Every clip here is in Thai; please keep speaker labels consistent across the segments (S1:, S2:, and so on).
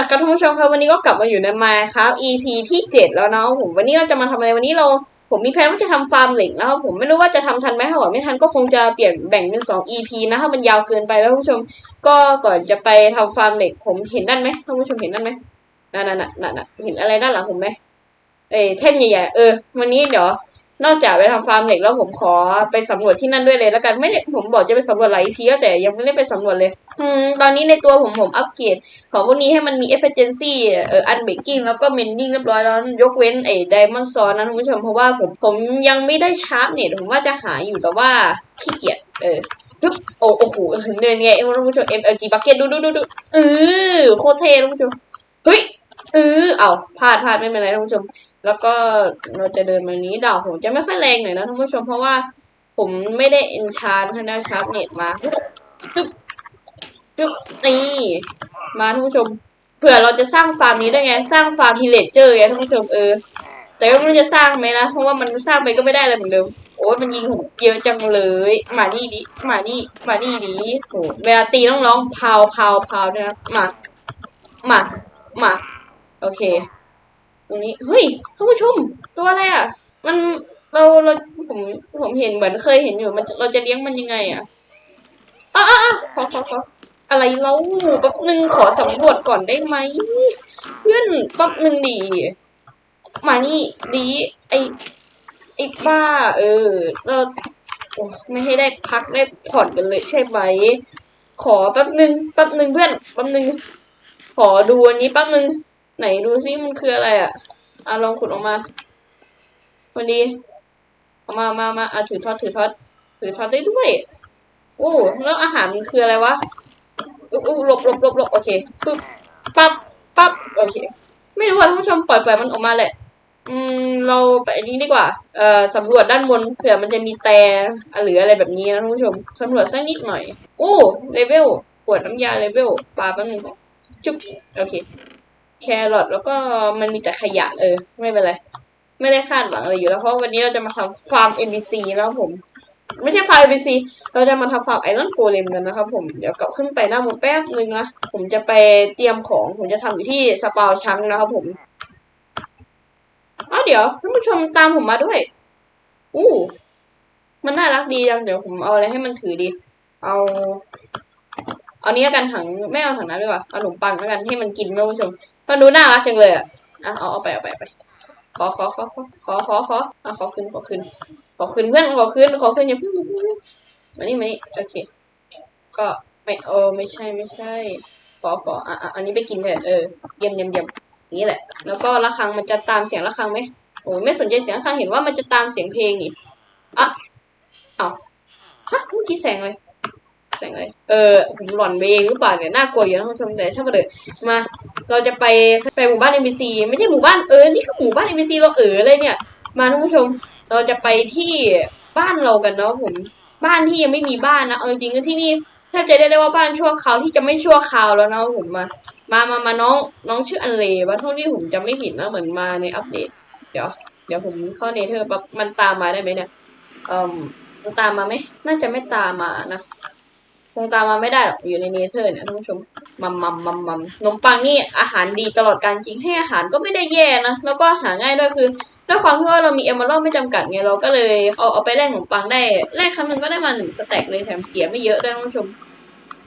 S1: ละครับท่านผู้ชมครับวันนี้ก็กลับมาอยู่ในมาครับ EP ที่เจ็ดแล้วเนาะผมวันนี้เราจะมาทำอะไรวันนี้เราผมมีแผนว่าจะทำฟาร์มเหล็กนะครับผมไม่รู้ว่าจะทำทันไหมถ้าว่าไม่ทันก็คงจะเปลี่ยนแบ่งเป็นสอง EP นะถ้ามันยาวเกินไปแล้วท่านผู้ชม ก็ก่อนจะไปทำฟาร์มเหล็ก ผมเห็นนั่นไหมท่านผู้ชมเห็นนั่นไหมนั่นนั่นนั่นนั่นเห็นอะไรด้านหลังผมไหมเอ้แท่นใหญ่ๆเออวันนี้เดี๋ยว นอกจากไปทำฟาร์มเหล็กแล้วผมขอไปสำรวจที่นั่นด้วยเลยแล้วกันไม่ได้ผมบอกจะไปสำรวจหลายทีแล้วแต่ยังไม่ได้ไปสำรวจเลย อืมตอนนี้ในตัวผมผมอัปเกรดของพวกนี้ให้มันมี efficiency เอ่อ unbreaking แล้วก็ mending เรียบร้อยแล้วยกเว้นไอ้ diamond sword นะท่านผู้ชมเพราะว่าผมผมยังไม่ได้ชาร์ปเน็ตผมว่าจะหาอยู่แต่ว่าขี้เกียจเออปึ๊บโอ้โอ้โหเนินไงท่านผู้ชม MLG bucket ดูดูดูดูเออโคตรเท่ท่านผู้ชมเฮ้ยเออเอาพลาดพลาดไม่เป็นไรท่านผู้ชม แล้วก็เราจะเดินมานี้ดาวผมจะไม่ค่อยแรงหน่อยนะท่านผู้ชมเพราะว่าผมไม่ได้ enchant ทางด้านชาร์ปเน็ตมาปึ๊บปึ๊บนี่มาท่านผู้ชมเผื่อเราจะสร้างฟาร์มนี้ได้ไง สร้างฟาร์มฮิเลเจอร์ไงท่านผู้ชมเออ แต่ก็ไม่รู้จะสร้างไหมนะเพราะว่ามันสร้างไปก็ไม่ได้เลยเหมือนเดิมโอ้ยมันยิงผมเยอะจังเลยมานี่ดิมานี่มานี่ดิโหเวลาตีต้องร้องพาวพาวพาวด้วยนะมามามาโอเค ตรงนี้เฮ้ยท่านผู้ชมตัวอะไรอะ มันเราเราผมผมเห็นเหมือนเคยเห็นอยู่ มันเราจะเลี้ยงมันยังไงอะอะอะอะขอขอขออะไรเราแป๊บหนึ่งขอสำรวจก่อนได้ไหมเพื่อนแป๊บหนึ่งดี มานี่ดีไอไอบ้า เออเราโอ้ไม่ให้ได้พักได้ผ่อนกันเลยใช่ไหมขอแป๊บหนึ่งแป๊บหนึ่งเพื่อนแป๊บหนึ่งขอดูอันนี้แป๊บหนึ่ง ไหนดูซิมันคืออะไรอะอะลองขุดออกมาวันดีเอามามามาอะถือทอดถือทอดถือทอดได้ด้วยโอ้แล้วอาหารมันคืออะไรวะอุ๊บอุ๊บหลบหลบหลบหลบโอเคปึ๊บปั๊บปั๊บโอเค ไม่รู้ว่าท่านผู้ชมปล่อยปล่อยมันออกมาแหละ อืม เราไปอันนี้ดีกว่า เอ่อสำรวจด้านบนเผื่อมันจะมีแต่หรืออะไรแบบนี้นะท่านผู้ชมสำรวจสักนิดหน่อย โอ้เลเวลขวดน้ำยาเลเวลปลาแป๊บนึงจุ๊บโอเค แครอทแล้วก็มันมีแต่ขยะเออ ไม่เป็นไร ไม่ได้คาดหวังอะไรอยู่แล้วเพราะวันนี้เราจะมาทำฟาร์ม NPC แล้วผม ไม่ใช่ฟาร์ม NPC เราจะมาทำฟาร์มไอรอนโกเลมกันนะครับผมเดี๋ยวกลับขึ้นไปหน้าบนแป๊บนึงนะผมจะไปเตรียมของผมจะทำอยู่ที่สปาวชังนะครับผมอ้าวเดี๋ยวท่านผู้ชมตามผมมาด้วย อู้มันน่ารักดีจังเดี๋ยวผมเอาอะไรให้มันถือดี เอา เอานี้กันถังไม่เอาถังน้ำดีกว่าเอาขนมปังแล้วกันให้มันกินท่านผู้ชม มันดูน่ารักจังเลยอะอะเอาเอาไปเอาไปไปขอขอขอขอขอขอขออะขอขึ้นขอขึ้น ขอขึ้นเพื่อนขอขึ้นขอขึ้นอย่าเพิ่งมานี่มานี่โอเค ก็ไม่เออไม่ใช่ไม่ใช่ขอขออะอันนี้ไปกินเถอะเออเยี่ยมเยี่ยมเยี่ยมนี้แหละ แล้วก็ระฆังมันจะตามเสียงระฆังไหมโอ้ยไม่สนใจเสียงระฆังเห็นว่ามันจะตามเสียงเพลงนี่อะเอาฮะเมื่อกี้แสงเลย แสงเลยเออผมหลอนไปเองหรือเปล่าเนี่ยน่ากลัวอยู่นะท่านผู้ชมแต่ช่างมันเถอะมา เราจะไปไปหมู่บ้าน NPC ไม่ใช่หมู่บ้านเออนี่คือหมู่บ้าน NPC เราเออเลยเนี่ย มาท่านผู้ชมเราจะไปที่บ้านเรากันเนาะผมบ้านที่ยังไม่มีบ้านนะเอาจริงๆก็ที่นี่แทบจะได้ได้ว่าบ้านชั่วคราวที่จะไม่ชั่วคราวแล้วนะผมมา มามามาน้องน้องชื่ออันเลว่าเท่าที่ผมจำไม่ผิดนะเหมือนมาในอัปเดต เดี๋ยว เดี๋ยวผมเข้าเนเธอร์ปั๊บมันตามมาได้ไหมเนี่ยเอ่อมันตามมาไหมน่าจะไม่ตามมานะ คงตามมาไม่ได้หรอกอยู่ในเนเธอร์เนี่ยท่านผู้ชมมัมมัมมัมมัมขนมปังนี่อาหารดีตลอดการจริงให้อาหารก็ไม่ได้แย่นะแล้วก็หาง่ายด้วยคือด้วยความที่ว่าเรามีเอมเมอรัลไม่จำกัดไงเราก็เลยเอาเอาไปแลกขนมปังได้แลกครั้งหนึ่งก็ได้มาหนึ่งสแต็กเลยแถมเสียไม่เยอะด้วยท่านผู้ชม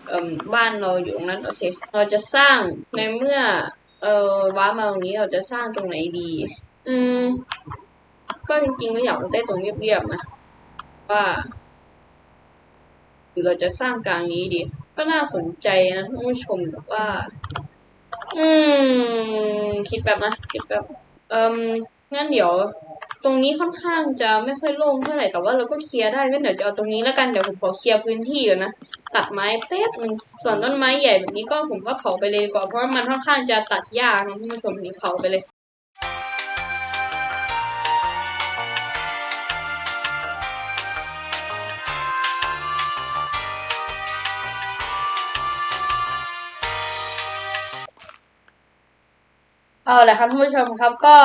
S1: เอ่มบ้านเราอยู่ตรงนั้นโอเค เราจะสร้างในเมื่อ เอ่อว้ามาตรงนี้เราจะสร้างตรงไหนดี อืม ก็จริงๆก็อยากได้ตรงเรียบๆนะว่า รือเราจะสร้างกลางนี้ดี ก็น่าสนใจนะท่านผู้ชมแบบว่า อืม คิดแบบนะคิดแบบ เอ่มงั้นเดี๋ยว ตรงนี้ค่อนข้างจะไม่ค่อยโล่งเท่าไหร่แต่ว่าเราก็เคลียร์ได้งั้นเดี๋ยวจะเอาตรงนี้แล้วกันเดี๋ยวผมขอเคลียร์พื้นที่ก่อนนะตัดไม้แป๊บนึงส่วนต้นไม้ใหญ่แบบนี้ก็ผมก็เผาไปเลยดีกว่าเพราะมันค่อนข้างจะตัดยากนะท่านผู้ชมนี่เผาไปเลย เอาแหละครับท่านผู้ชมครับก็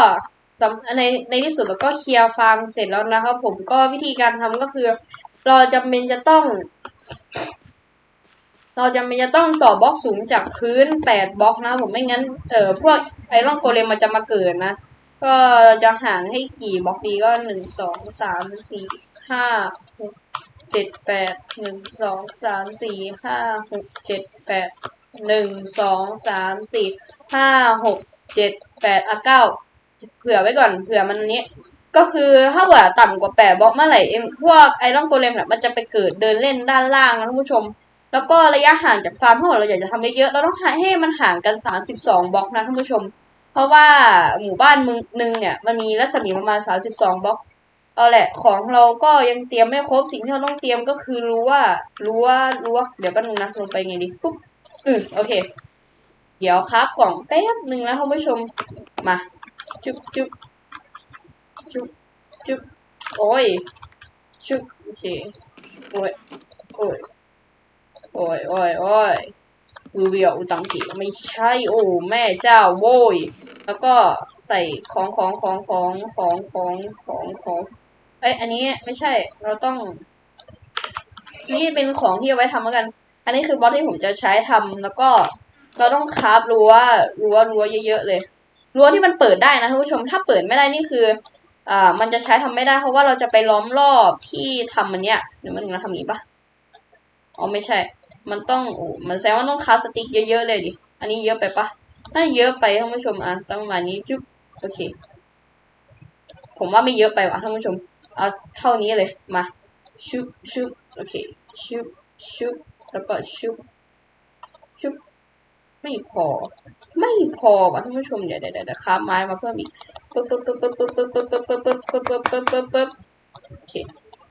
S1: ในในที่สุดเราก็เคลียร์ฟาร์มเสร็จแล้วนะครับ ผมก็วิธีการทำก็คือ เราจำเป็นจะต้อง เราจะไม่จะต้องต่อบล็อกสูงจากพื้นแปดบล็อกนะผมไม่งั้นเออพวกไอรอนโกเลมมันจะมาเกิดนะก็จะห่างให้กี่บล็อกดีก็หนึ่งสองสามสี่ห้าหกเจ็ดแปดหนึ่งสองสามสี่ห้าหกเจ็ดแปดหนึ่งสองสามสี่ห้าหก เจ็ดแปดอะเก้าเผื่อไว้ก่อนเผื่อมันอันนี้ ก็คือถ้าเผื่อต่ำกว่าแปดบล็อกเมื่อไหร่เอ็มพวกไอรอนโกเลมเนี่ยมันจะไปเกิดเดินเล่นด้านล่างนะท่านผู้ชม แล้วก็ระยะห่างจากฟาร์มถ้าเราอยากจะทำได้เยอะเราต้องให้มันห่างกันสามสิบสองบล็อกนะท่านผู้ชม เพราะว่าหมู่บ้านมึงหนึ่งเนี่ยมันมีรัศมีประมาณสามสิบสองบล็อกเอาแหละของเราก็ยังเตรียมไม่ครบสิ่งที่เราต้องเตรียมก็คือรู้ว่ารู้ว่ารู้ว่าเดี๋ยวแป๊บนึงนะลงไปไงดีปุ๊บอืมโอเค เดี๋ยวครับกล่องแป๊บหนึ่งนะท่านผู้ชมมาจุ๊บจุ๊บจุ๊บจุ๊บโอ้ยจุ๊บโอเคโอ้ยโอ้ยโอ้ยโอ้ยโอ้ยวิวเวียวอุตังกิไม่ใช่โอ้แม่เจ้าโว้ยแล้วก็ใส่ของของของของของของของของเอ้ยอันนี้ไม่ใช่เราต้อง นี่เป็นของที่เอาไว้ทำแล้วกัน อันนี้คือบอสที่ผมจะใช้ทำแล้วก็ เราต้องคราฟรั้วรั้วรั้วเยอะๆเลยรั้วที่มันเปิดได้นะท่านผู้ชม ถ้าเปิดไม่ได้นี่คืออ่ามันจะใช้ทำไม่ได้ เพราะว่าเราจะไปล้อมรอบที่ทำมันเนี้ยเดี๋ยวมันเราทำอย่างนี้ปะอ๋อไม่ใช่ มันต้องโอ้มันแสดงว่าต้องคราฟสติ๊กเยอะๆเลยดิอันนี้เยอะไปปะถ้าเยอะไปท่านผู้ชมอะสักประมาณนี้จุ๊บโอเค ผมว่าไม่เยอะไปว่ะท่านผู้ชมเอาเท่านี้เลยมาชุบชุบโอเคชุบชุบแล้วก็ชุบ ไม่พอ ไม่พอว่ะท่านผู้ชมเดี๋ยวเดี๋ยวเดี๋ยวค้าไม้มาเพิ่มอีกปึ๊บปึ๊บปึ๊บปึ๊บปึ๊บปึ๊บปึ๊บปึ๊บปึ๊บปึ๊บปึ๊บปึ๊บปึ๊บปึ๊บโอเค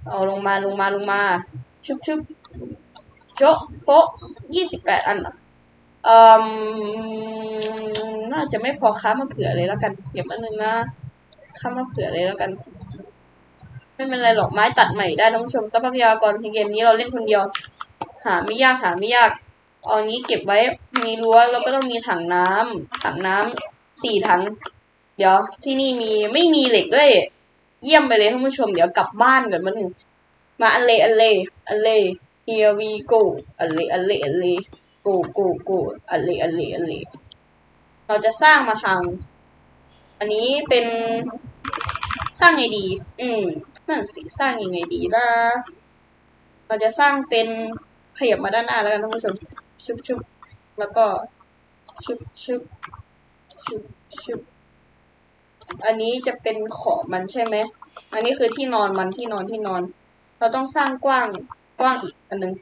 S1: เอาลงมาลงมาลงมาชุบชุบโจ๊ะโป๊ะยี่สิบแปดอันเหรอเอ่อน่าจะไม่พอค้ามะเขือเลยแล้วกันเดี๋ยวมันนึงนะค้ามะเขือเลยแล้วกันไม่เป็นไรหรอกไม้ตัดใหม่ได้ท่านผู้ชมทรัพยากรในเกมนี้เราเล่นคนเดียว หาไม่ยากหาไม่ยาก เอานี้เก็บไว้มีรั้วแล้วก็ต้องมีถังน้ำถังน้ำสี่ถัง เดี๋ยวที่นี่มีไม่มีเหล็กด้วย เยี่ยมไปเลยท่านผู้ชม เดี๋ยวกลับบ้านกันมาหนึ่งมาอันเลอันเลอันเล here we go อันเลอันเลอันเลกูกูกูอันเลอันเลอันเลเราจะสร้างมาทาง อันนี้เป็นสร้างไงดี อืมนั่นสิสร้างยังไงดีนะเราจะสร้างเป็นขยับมาด้านหน้าแล้วกันท่านผู้ชม ชุบชุบแล้วก็ชุบชุบชุบชุบอันนี้จะเป็นขอบมันใช่ไหม อันนี้คือที่นอนมันที่นอนที่นอน เราต้องสร้างกว้างกว้างอีกอันนึง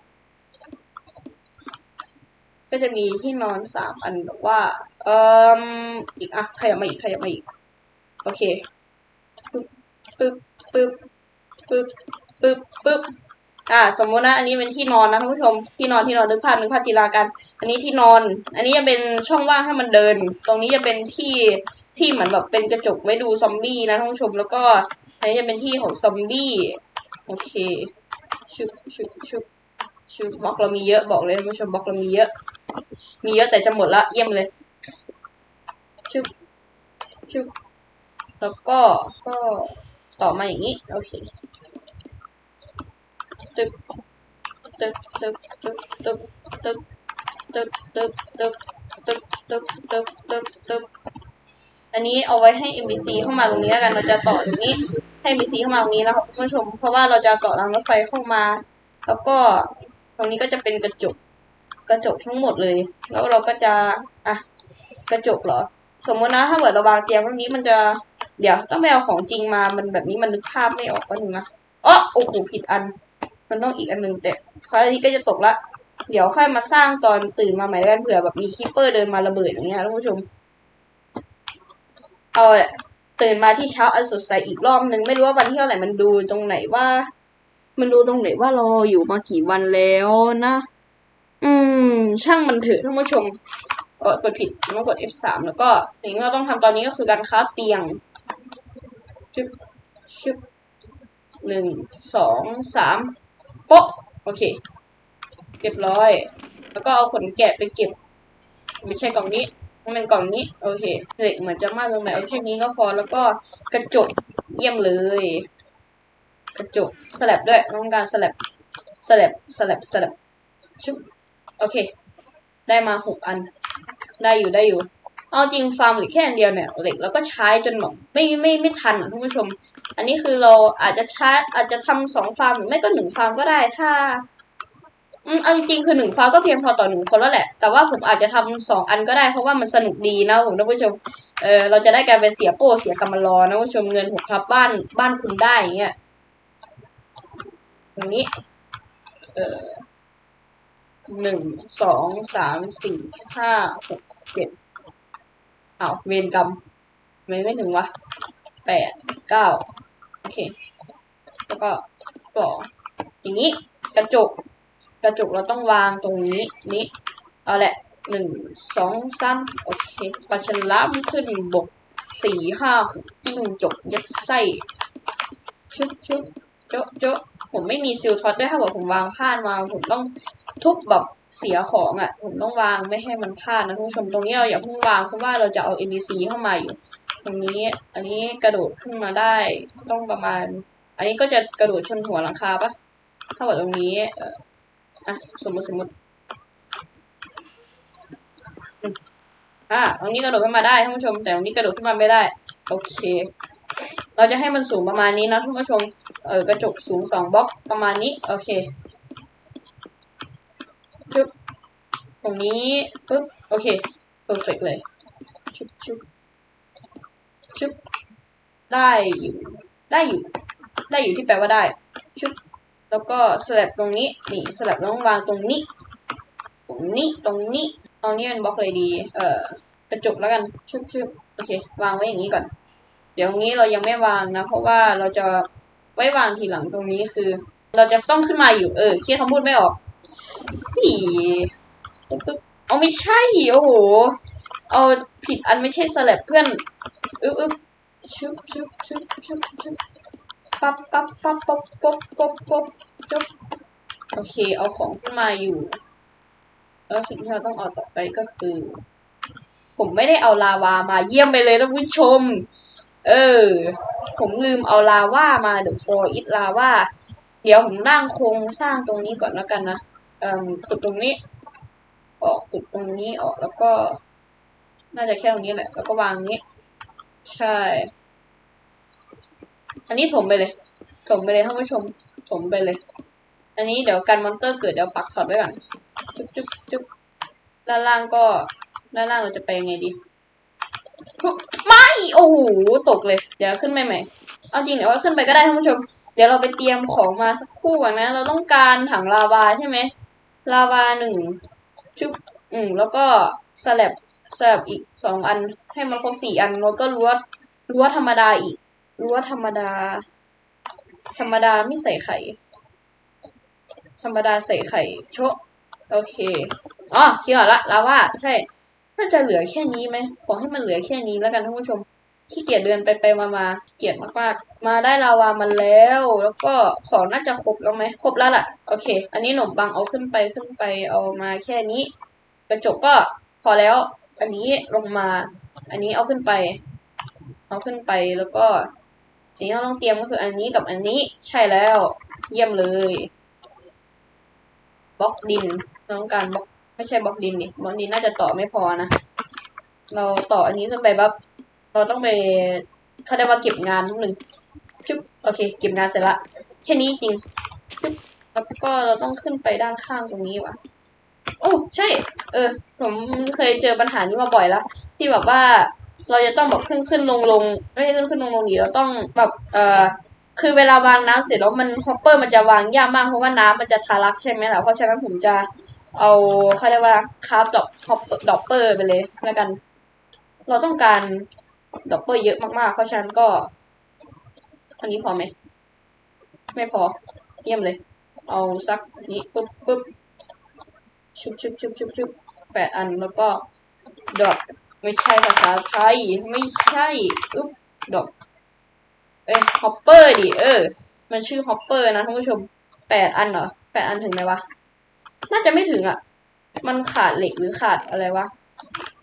S1: ก็จะมีที่นอนสามอันแบบว่า เอ่ออีกอะขยับมาอีกขยับมาอีก โอเคปึ๊บปึ๊บปึ๊บปึ๊บปึ๊บปึ๊บ อ่า สมมุตินะ อันนี้เป็นที่นอนนะท่านผู้ชม ที่นอนที่นอนนึกภาพนึกภาพจินตนาการอันนี้ที่นอน อันนี้จะเป็นช่องว่างให้มันเดิน ตรงนี้จะเป็นที่ที่เหมือนแบบเป็นกระจกไว้ดูซอมบี้นะท่านผู้ชม แล้วก็อันนี้จะเป็นที่ของซอมบี้โอเคชุบชุบชุบชุบบล็อกเรามีเยอะบอกเลยท่านผู้ชมบล็อกเรามีเยอะ มีเยอะแต่จะหมดละเยี่ยมเลยชุบชุบแล้วก็ก็ต่อมาอย่างนี้ โอเค ตึบตึบตึบตึบตึบตึบตึบตึบตึบตึบตึบตึบตึบตึบอันนี้เอาไว้ให้ MBC เข้ามาตรงนี้แล้วกัน เราจะต่อตรงนี้ ให้ MBC เข้ามาตรงนี้นะครับคุณผู้ชม เพราะว่าเราจะเกาะรางรถไฟเข้ามา แล้วก็ตรงนี้ก็จะเป็นกระจก กระจกทั้งหมดเลย แล้วเราก็จะ อะ กระจกเหรอ สมมตินะ ถ้าเกิดเราวางเตียงตรงนี้มันจะ เดี๋ยวต้องไปเอาของจริงมา มันแบบนี้มันนึกภาพไม่ออกว่าหนึ่งนะอ๋อโอ้โหผิดอัน มันต้องอีกอันหนึ่งแต่พระอาทิตย์ก็จะตกละ เดี๋ยวค่อยมาสร้างตอนตื่นมาใหม่กันเผื่อแบบมีคิปเปอร์เดินมาระเบิดอย่างเงี้ยท่านผู้ชม เอาตื่นมาที่เช้าอันสดใสอีกรอบหนึ่งไม่รู้ว่าวันที่เท่าไหร่มันดูตรงไหนว่า มันดูตรงไหนว่าเราอยู่มากี่วันแล้วนะ อืม ช่างมันเถอะท่านผู้ชมเออกดผิดต้องกด F3 แล้วก็สิ่งที่เราต้องทำตอนนี้ก็คือการคราฟเตียงชึบชึบหนึ่งสองสาม โป๊ะโอเค เรียบร้อย แล้วก็เอาขนแกะไปเก็บ ไม่ใช่กล่องนี้ มันเป็นกล่องนี้ โอเคเหล็กเหมือนจะมากตรงไหนเอาแค่นี้ก็พอ แล้วก็กระจกเยี่ยมเลย กระจกสลับด้วยต้องการสลับสลับสลับสลับชุบโอเค ได้มาหกอัน ได้อยู่ได้อยู่ เอาจริงฟาร์มหล็กแค่อันเดียวเนี่ยเหล็กแล้วก็ใช้จนแบบไม่ไม่ไม่ทันท่านผู้ชม อันนี้คือเราอาจจะใช้อาจจะทำสองฟาร์มหรือไม่ก็หนึ่งฟาร์มก็ได้ถ้าอืมเอาจริงๆคือหนึ่งฟาร์มก็เพียงพอต่อหนึ่งคนแล้วแหละ แต่ว่าผมอาจจะทำสองอันก็ได้เพราะว่ามันสนุกดีนะผมท่านผู้ชม เออเราจะได้กายเป็นเสียโป้เสียกำมารอนะผู้ชมเงินหกทับบ้านบ้านคุณได้อย่างเงี้ยตรงนี้ เออหนึ่งสองสามสี่ห้าหกเจ็ด อ้าวเวรกรรมไม่ไม่ถึงวะแปดเก้าโอเค แล้วก็ต่ออย่างนี้กระจก กระจกเราต้องวางตรงนี้นี้เอาแหละหนึ่งสองสามโอเคปลาฉลามขึ้นบกสี่ห้าหกจิ้งจกยัดไส้ชุบชุบโจ๊ะโจ๊ะผมไม่มีซิลท็อตด้วยถ้าเกิดผมวางพลาดมาผมต้องทุบแบบ เสียของอะผมต้องวางไม่ให้มันพลาดนะทุกผู้ชมตรงนี้เราอย่าเพิ่งวางเพราะว่าเราจะเอา NPC เข้ามาอยู่ตรงนี้อันนี้กระโดดขึ้นมาได้ต้องประมาณ อันนี้ก็จะกระโดดชนหัวหลังคาปะถ้าเกิดตรงนี้เอออะสมมติสมมติอะตรงนี้กระโดดขึ้นมาได้ท่านผู้ชม แต่ตรงนี้กระโดดขึ้นมาไม่ได้ โอเค เราจะให้มันสูงประมาณนี้นะท่านผู้ชม เออกระจกสูงสองบล็อกประมาณนี้ โอเคชุบ ตรงนี้ปึ๊บโอเคเพอร์เฟกเลยชุบชุบชุบได้อยู่ ได้อยู่ ได้อยู่ที่แปลว่าได้ ชุบแล้วก็สลับตรงนี้นี่สลับต้องวางตรงนี้ ตรงนี้ตรงนี้เอานี่เป็นบล็อกเลยดี เอ่อกระจกแล้วกันชุบชุบโอเค วางไว้อย่างนี้ก่อน เดี๋ยวตรงนี้เรายังไม่วางนะ เพราะว่าเราจะไว้วางทีหลังตรงนี้คือ เราจะต้องขึ้นมาอยู่เออคิดคำพูดไม่ออกผี ปึ๊บเอาไม่ใช่ โอ้โห เอาผิดอันไม่ใช่สลับเพื่อน อึ๊บอึ๊บชุบชุบชุบชุบชุบปั๊บปั๊บปั๊บปั๊บปั๊บปั๊บปั๊บจุ๊บโอเค เอาของขึ้นมาอยู่ แล้วสิ่งที่เราต้องเอาต่อไปก็คือ ผมไม่ได้เอาลาวามาเยี่ยมไปเลยนะผู้ชม เออ ผมลืมเอาลาวามาเดี๋ยว for it ลาว่าเดี๋ยวผมร่างโครงสร้างตรงนี้ก่อนแล้วกันนะ เอ่อขุดตรงนี้ ออกขุดตรงนี้ออกแล้วก็ น่าจะแค่ตรงนี้แหละ แล้วก็วางนี้ ใช่ อันนี้ถมไปเลย ถมไปเลยท่านผู้ชม ถมไปเลย อันนี้เดี๋ยวกันมอนเตอร์เกิดเดี๋ยวปักถอดไว้ก่อน จุ๊บจุ๊บจุ๊บด้านล่างก็ด้านล่างเราจะไปยังไงดี ไม่ โอ้โห ตกเลย เดี๋ยวขึ้นไปใหม่เอาจริงเดี๋ยวว่าขึ้นไปก็ได้ท่านผู้ชม เดี๋ยวเราไปเตรียมของมาสักคู่ก่อนนะ เราต้องการถังลาวาใช่ไหมลาวาหนึ่ง อืม แล้วก็สลับสลับอีกสองอัน ให้มันครบสี่อัน แล้วก็รั้วรั้วธรรมดาอีกรั้วธรรมดา ธรรมดาไม่ใส่ไข่ ธรรมดาใส่ไข่โชะโอเคอ๋อคิดออกละลาว่า ใช่น่าจะเหลือแค่นี้ไหมขอให้มันเหลือแค่นี้แล้วกันท่านผู้ชมขี้เกียจเดินไปไปมามาเกียจมากๆ มาได้ลาวามันแล้ว แล้วก็ของน่าจะครบแล้วไหมครบแล้วล่ะ โอเค อันนี้ขนมปังเอาขึ้นไปขึ้นไปเอามาแค่นี้ กระจกก็พอแล้ว อันนี้ลงมา อันนี้เอาขึ้นไป เอาขึ้นไปแล้วก็สิ่งที่เราต้องเตรียมก็คืออันนี้กับอันนี้ใช่แล้ว เยี่ยมเลยบล็อกดินต้องการบล็อกไม่ใช่บล็อกดินดิบล็อกดินน่าจะต่อไม่พอนะ เราต่ออันนี้ขึ้นไปปั๊บเราต้องไปเขาได้ว่าเก็บงานนิดนึงจุ๊บโอเค เก็บงานเสร็จละแค่นี้จริงแล้วก็เราต้องขึ้นไปด้านข้างตรงนี้วะ โอ้ใช่ เออ ผมเคยเจอปัญหานี้มาบ่อยแล้ว ที่แบบว่าเราจะต้องแบบขึ้นขึ้นลงลงไม่ใช่ขึ้นขึ้นลงลงดีเราต้องแบบเออคือเวลาวางน้ำเสร็จแล้วมันฮอปเปอร์มันจะวางยากมากเพราะว่าน้ำมันจะทะลักใช่ไหมล่ะเพราะฉะนั้นผมจะเอาเขาเรียกว่าคาร์บดอกฮอปดอกเปอร์ไปเลยแล้วกัน เราต้องการดอกเปอร์เยอะมากๆ เพราะฉะนั้นก็ อันนี้พอไหมไม่พอเยี่ยมเลย เอาสักนี้ปุ๊บปุ๊บ ชุบชุบชุบชุบชุบแปดอันแล้วก็ดอกไม่ใช่ภาษาไทย ไม่ใช่อุ๊บดอกเอ้ยฮอปเปอร์ดิเออ มันชื่อฮอปเปอร์นะท่านผู้ชมแปดอันเหรอแปดอันถึงไหมวะ น่าจะไม่ถึงอะ มันขาดเหล็กหรือขาดอะไรวะ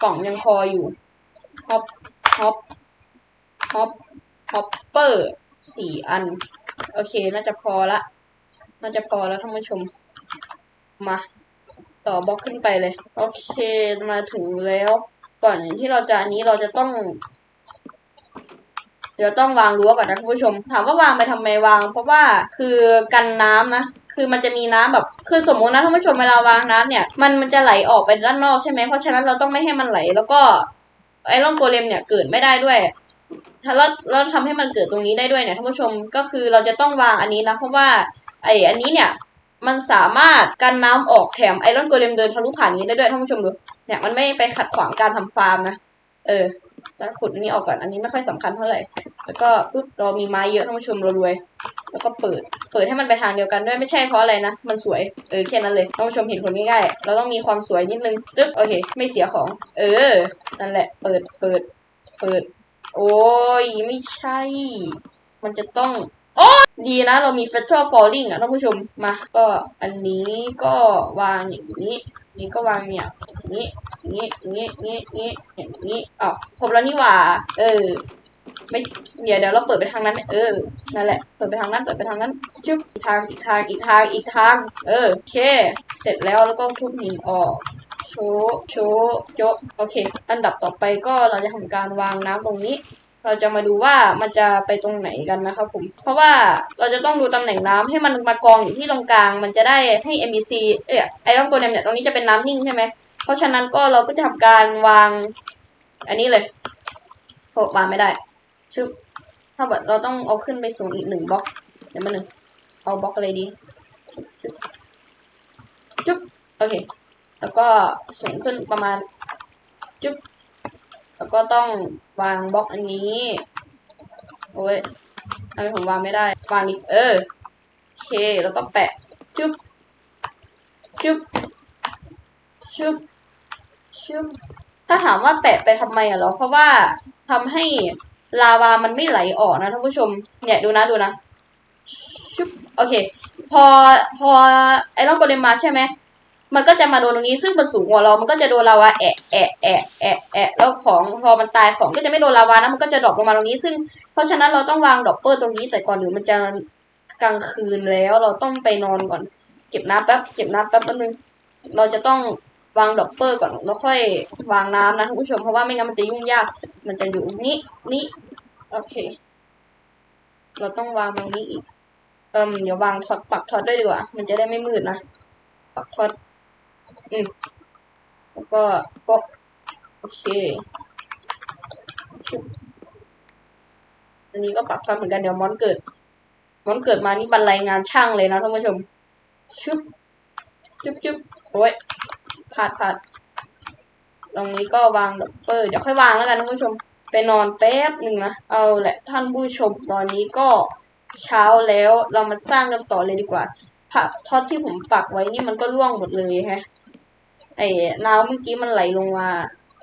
S1: กล่องยังพออยู่ฮอปฮอปฮอปฮอปเปอร์สี่อัน โอเค น่าจะพอละ น่าจะพอแล้วท่านผู้ชม มา ต่อบล็อกขึ้นไปเลย โอเคมาถึงแล้ว ก่อนที่เราจะอันนี้เราจะต้อง เดี๋ยวต้องวางรั้วก่อนนะคุณผู้ชม ถามว่าวางไปทำไมวาง เพราะว่าคือกันน้ำนะคือมันจะมีน้ำแบบ คือสมมตินะท่านผู้ชมเวลาวางน้ำเนี่ย มันมันจะไหลออกไปด้านนอกใช่ไหมเพราะฉะนั้นเราต้องไม่ให้มันไหล แล้วก็ไอร่อนโกเลมเนี่ยเกิดไม่ได้ด้วยถ้าเราเราทำให้มันเกิดตรงนี้ได้ด้วยเนี่ยท่านผู้ชมก็คือเราจะต้องวางอันนี้นะเพราะว่าไออันนี้เนี่ย มันสามารถกันน้ำออกแถมไอรอนโกเลมเดินทะลุผ่านนี้ได้ด้วยท่านผู้ชมดู เนี่ยมันไม่ไปขัดขวางการทำฟาร์มนะ เออจะขุดอันนี้ออกก่อน อันนี้ไม่ค่อยสำคัญเท่าไหร่ แล้วก็ปุ๊บเรามีไม้เยอะท่านผู้ชมเรารวย แล้วก็เปิด เปิดให้มันไปทางเดียวกันด้วยไม่ใช่เพราะอะไรนะ มันสวย เออแค่นั้นเลยท่านผู้ชมเห็นผลง่ายๆ เราต้องมีความสวยนิดนึงปึ๊บโอเค ไม่เสียของ เออ นั่นแหละ เปิด เปิด เปิด โอ้ยไม่ใช่ มันจะต้อง โอ้ดีนะ เรามี f e t r a l Falling อะท่านผู้ชม มา ก็อันนี้ก็วางอย่างนี้ นี่ก็วางเนี่ยอย่างนี้อย่างนี้อย่างนี้อย่างนี้อย่างนี้อย่างนี้อ้าวครบแล้วนี่หว่า เออ ไม่เดี๋ยวเดี๋ยวเราเปิดไปทางนั้น เออ นั่นแหละ เปิดไปทางนั้น เปิดไปทางนั้นจุ๊บอีกทาง อีกทาง อีกทาง อีกทาง เออ โอเค เสร็จแล้วแล้วก็ทุบหินออกโชโชโจโอเค อันดับต่อไปก็เราจะทำการวางน้ำตรงนี้ เราจะมาดูว่ามันจะไปตรงไหนกันนะครับผม เพราะว่าเราจะต้องดูตำแหน่งน้ำให้มันมากองอยู่ที่ตรงกลาง มันจะได้ให้ MBC เอ้ยไอรอนโกลเดมเนี่ยตรงนี้จะเป็นน้ำนิ่งใช่ไหม เพราะฉะนั้นก็เราก็จะทำการวาง อันนี้เลยโอ้วางไม่ได้ชึบถ้าแบบเราต้องเอาขึ้นไปสูงอีกหนึ่งบล็อกเดี๋ยวมาหนึ่งเอาบล็อกอะไรดีจุ๊บจุ๊บโอเค แล้วก็สูงขึ้นประมาณจุ๊บ แล้วก็ต้องวางบล็อกอันนี้ โอ้ยทำไมผมวางไม่ได้ วางอีกเออโอเค แล้วก็แปะ จุ๊บ จุ๊บ ชุบ ชุบ ถ้าถามว่าแปะไปทำไมอะเหรอ เพราะว่าทำให้ลาวามันไม่ไหลออกนะท่านผู้ชม เนี่ยดูนะดูนะ ชุบ โอเค พอพอไอรอนโกเดมมาใช่ไหม มันก็จะมาโดนตรงนี้ซึ่งมันสูงกว่าเรา มันก็จะโดนลาวาแอะแอะแอะแอะแอะแล้วของพอมันตายของก็จะไม่โดนลาวานะมันก็จะดรอปลงมาตรงนี้ ซึ่งเพราะฉะนั้นเราต้องวางดรอปเปอร์ตรงนี้แต่ก่อนหรือมันจะกลางคืนแล้วเราต้องไปนอนก่อน เก็บน้ำแป๊บเก็บน้ำแป๊บแป๊บนึงเราจะต้องวางดอปเปอร์ก่อนแล้วค่อยวางน้ำนะท่านผู้ชมเพราะว่าไม่งั้นมันจะยุ่งยาก มันจะอยู่นี่นี่โอเค เราต้องวางตรงนี้อีกเอิมเดี๋ยววางท็อตปักท็อตด้วยดีกว่า มันจะได้ไม่มืดนะปักท็อต อืมแล้วก็โป๊ะโอเคชุบอันนี้ก็ปักท็อตเหมือนกันเดี๋ยวมอนเกิดมอนเกิดมานี่บรรลัยงานช่างเลยนะท่านผู้ชมชุบจุ๊บจุ๊บโอ้ยพลาดพลาดตรงนี้ก็วางดับเบิลเดี๋ยวค่อยวางแล้วกันท่านผู้ชม ไปนอนแป๊บหนึ่งนะ เอาแหละท่านผู้ชมตอนนี้ก็เช้าแล้วเรามาสร้างกันต่อเลยดีกว่า ผักทอดที่ผมปักไว้นี่มันก็ร่วงหมดเลยฮะไอ้น้ำเมื่อกี้มันไหลลงมา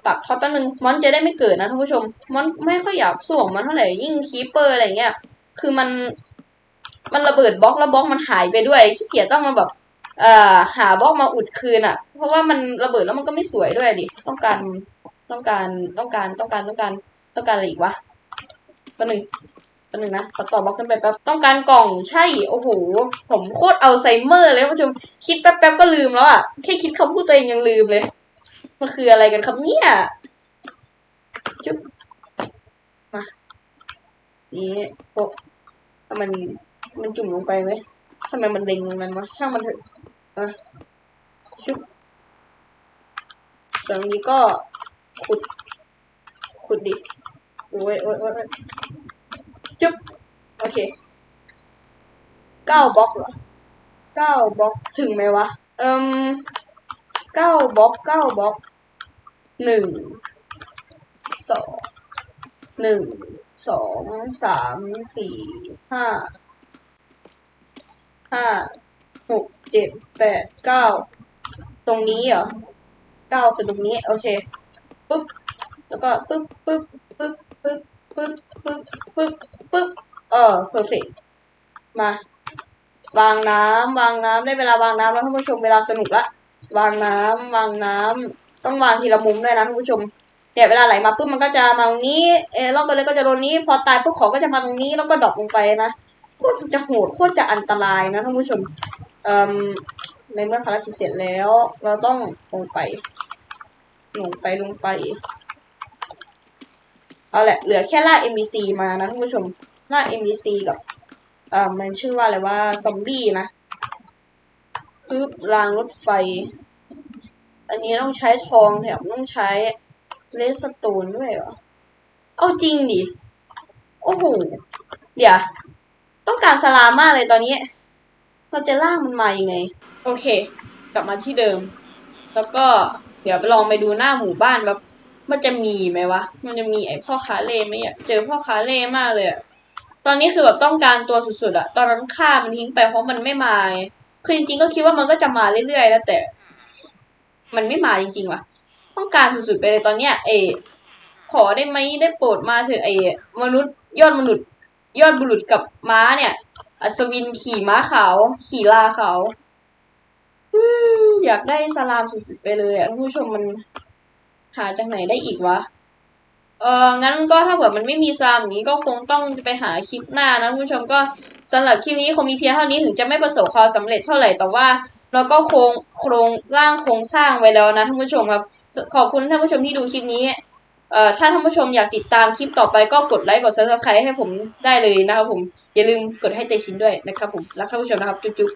S1: ปักท็อดแป๊บนึงมอนจะได้ไม่เกิดนะท่านผู้ชมมอนไม่ค่อยอยากส่วงมันเท่าไหร่ยิ่งคีเปอร์อะไรเงี้ยคือมัน มันระเบิดบล็อกแล้วบล็อกมันหายไปด้วยขี้เกียจต้องมาแบบเอ่อหาบล็อกมาอุดคืนอะ เพราะว่ามันระเบิดแล้วมันก็ไม่สวยด้วยดิต้องการต้องการต้องการต้องการต้องการต้องการอะไรอีกวะตัวหนึ่ง ตัวหนึ่งนะขอต่อบล็อกขึ้นไปแป๊บต้องการกล่องใช่ โอ้โห ผมโคตรอัลไซเมอร์เลยท่านผู้ชม คิดแป๊บๆก็ลืมแล้วอะ แค่คิดคำพูดตัวเองยังลืมเลย มันคืออะไรกันครับเนี่ย จุ๊บ มา นี่โปะมัน มันจุ่มลงไปไหมทำไมมันเล็งตรงนั้นวะ ช่างมันเถอะอะชุบส่วนนี้ก็ขุด ขุดดิ โอ้ยโอ้ยโอ้ย จุ๊บโอเคเก้าบล็อกเหรอเก้าบล็อกถึงไหมวะเอิมเก้าบล็อกเก้าบล็อกหนึ่งสองหนึ่งสองสามสี่ห้าห้าหกเจ็ดแปดเก้าตรงนี้เหรอเก้าคือตรงนี้ โอเค ปึ๊บ แล้วก็ปึ๊บปึ๊บปึ๊บปึ๊บ ปึ๊บปึ๊บปึ๊บปึ๊บเออเพอร์เฟกมาวางน้ำวางน้ำได้เวลาวางน้ำแล้วท่านผู้ชมเวลาสนุกละวางน้ำวางน้ำต้องวางทีละมุมด้วยนะท่านผู้ชมเนี่ยเวลาไหลมาปุ๊บมันก็จะมาตรงนี้เออรอบไปเลยก็จะโดนนี้ พอตายปุ๊บของก็จะมาตรงนี้แล้วก็ดรอปลงไปนะโคตรจะโหดโคตรจะอันตรายนะท่านผู้ชมเอ่อในเมื่อภารกิจเสร็จแล้ว เราต้องลงไป ลงไปลงไป เอาแหละเหลือแค่ล่า NPC มานะท่านผู้ชมล่า NPC กับเอ่ามันชื่อว่าอะไรว่าซอมบี้นะ คืบรางรถไฟ อันนี้ต้องใช้ทองแถมต้องใช้เลสโตนด้วยเหรอ เอาจริงดิ โอ้โห เดี๋ยว ต้องการสลามมากเลยตอนนี้ เราจะล่ามันมายังไง โอเค กลับมาที่เดิม แล้วก็เดี๋ยวไปลองไปดูหน้าหมู่บ้านแบบ มันจะมีไหมวะ มันจะมีไอพ่อค้าเล่ไหมอะเจอพ่อค้าเล่มากเลยอะตอนนี้คือแบบต้องการตัวสุดๆอะตอนนั้นฆ่ามันทิ้งไปเพราะมันไม่มาคือจริงๆก็คิดว่ามันก็จะมาเรื่อยๆแล้วแต่ มันไม่มาจริงๆว่ะ ต้องการสุดๆไปเลยตอนเนี้ยเอขอได้ไหมได้โปรดมาเถอะไอ้มนุษย์ยอดมนุษย์ ยอดบุรุษกับม้าเนี่ยอัศวินขี่ม้าขาว ขี่ลาขาวอยากได้สลามสุดๆไปเลยอะผู้ชมมัน หาจากไหนได้อีกวะ เอองั้นก็ถ้าเผื่อมันไม่มีสลามอย่างนี้ก็คงต้องไปหาคลิปหน้านะท่านผู้ชมก็สำหรับคลิปนี้คงมีเพียงเท่านี้ถึงจะไม่ประสบความสำเร็จเท่าไหร่แต่ว่าเราก็โครงโครงร่างโครงสร้างไว้แล้วนะท่านผู้ชมครับ ขอบคุณท่านผู้ชมที่ดูคลิปนี้เอ่อถ้าท่านผู้ชมอยากติดตามคลิปต่อไปก็กดไลค์กด subscribe ให้ผมได้เลยนะครับผม อย่าลืมกดให้เตชินด้วยนะครับผม รักท่านผู้ชมนะครับ จุ๊บ